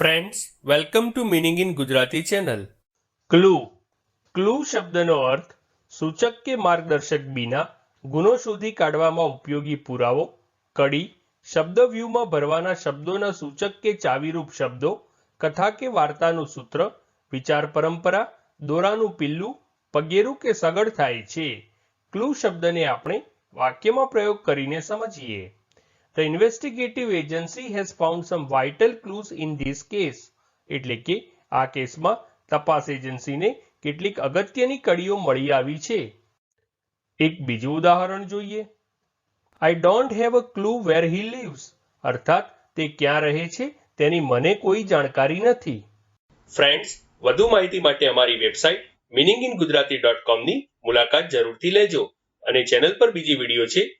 Friends welcome to meaning in Gujarati channel clue clue શબ્દનો અર્થ, સૂચક કે માર્ગદર્શક બીના ગુનો શોધી કાઢવામાં ઉપયોગી પુરાવો, કડી, શબ્દ વ્યૂહમાં ભરવાના શબ્દોના સૂચક કે ચાવીરૂપ શબ્દો, કથા કે વાર્તાનું સૂત્ર, વિચાર પરંપરા, દોરાનું પિલ્લું, પગેરું કે સગડ થાય છે. ક્લુ શબ્દને આપણે વાક્યમાં પ્રયોગ કરીને સમજીએ. The investigative agency has found some vital clues in this case. એટલે કે, આ કેસમાં તપાસ એજન્સીને કેટલીક અગત્યની કડીઓ મળી આવી છે. એક બીજું ઉદાહરણ જોઈએ. I don't have a clue where he leaves અર્થાત, તે ક્યાં રહે છે, તેની મને કોઈ જાણકારી નથી. ફ્રેન્ડ્સ વધુ માહિતી માટે અમારી website meaning in Gujarati dot કોમની મુલાકાત જરૂરથી લેજો અને ચેનલ પર બીજી વીડિયો છે